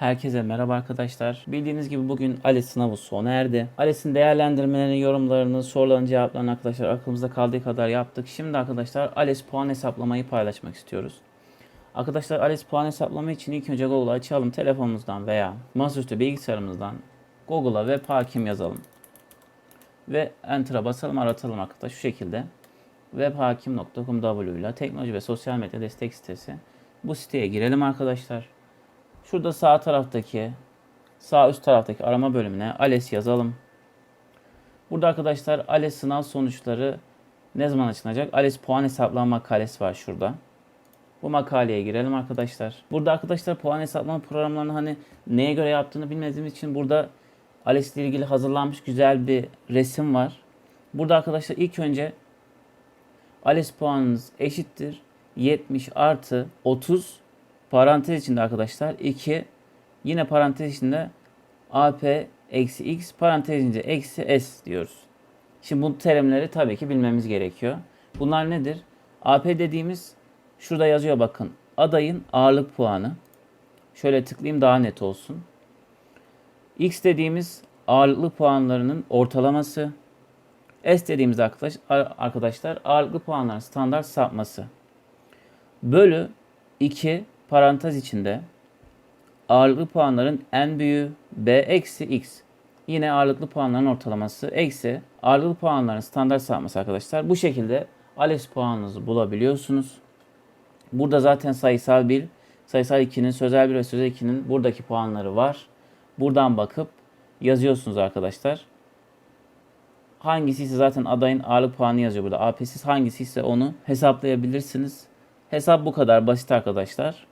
Herkese merhaba arkadaşlar. Bildiğiniz gibi bugün ALES sınavı sona erdi. ALES'in değerlendirmelerini, yorumlarını, soruların cevaplarını arkadaşlar aklımızda kaldığı kadar yaptık. Şimdi arkadaşlar ALES puan hesaplamayı paylaşmak istiyoruz. Arkadaşlar ALES puan hesaplama için ilk önce Google'ı açalım telefonumuzdan veya masaüstü bilgisayarımızdan Google'a web hakim yazalım. Ve Enter'a basalım aratalım arkadaşlar şu şekilde. webhakim.com.w ile teknoloji ve sosyal medya destek sitesi. Bu siteye girelim arkadaşlar. Şurada sağ taraftaki sağ üst taraftaki arama bölümüne ALES yazalım. Burada arkadaşlar ALES sınav sonuçları ne zaman açılacak? ALES puan hesaplama makalesi var şurada. Bu makaleye girelim arkadaşlar. Burada arkadaşlar puan hesaplama programlarını hani neye göre yaptığını bilmediğimiz için burada ALES ile ilgili hazırlanmış güzel bir resim var. Burada arkadaşlar ilk önce ALES puanınız eşittir 70 artı 30 parantez içinde arkadaşlar 2 yine parantez içinde AP eksi X parantez içinde eksi S diyoruz. Şimdi bu terimleri tabii ki bilmemiz gerekiyor. Bunlar nedir? AP dediğimiz şurada yazıyor bakın. Adayın ağırlık puanı. Şöyle tıklayayım daha net olsun. X dediğimiz ağırlıklı puanlarının ortalaması. S dediğimiz arkadaş, arkadaşlar ağırlıklı puanların standart sapması. Bölü 2 parantez içinde ağırlıklı puanların en büyüğü B eksi X. Yine ağırlıklı puanların ortalaması eksi ağırlıklı puanların standart sapması arkadaşlar. Bu şekilde ALES puanınızı bulabiliyorsunuz. Burada zaten sayısal 1, sayısal 2'nin, sözel 1 ve sözel 2'nin buradaki puanları var. Buradan bakıp yazıyorsunuz arkadaşlar. Hangisi ise zaten adayın ağırlık puanı yazıyor burada. AP'siz hangisi ise onu hesaplayabilirsiniz. Hesap bu kadar basit arkadaşlar.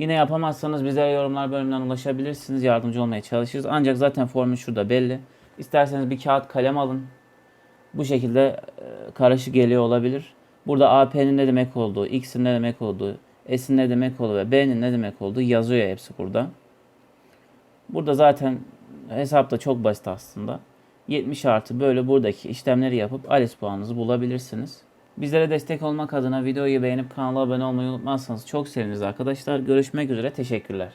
Yine yapamazsanız bize yorumlar bölümünden ulaşabilirsiniz. Yardımcı olmaya çalışırız. Ancak zaten formül şurada belli. İsterseniz bir kağıt kalem alın. Bu şekilde e, karışık geliyor olabilir. Burada AP'nin ne demek olduğu, X'in ne demek olduğu, S'in ne demek olduğu ve B'nin ne demek olduğu yazıyor hepsi burada. Burada zaten hesap da çok basit aslında. 70 artı böyle buradaki işlemleri yapıp ALES puanınızı bulabilirsiniz. Bizlere destek olmak adına videoyu beğenip kanala abone olmayı unutmazsanız çok seviniriz arkadaşlar. Görüşmek üzere. Teşekkürler.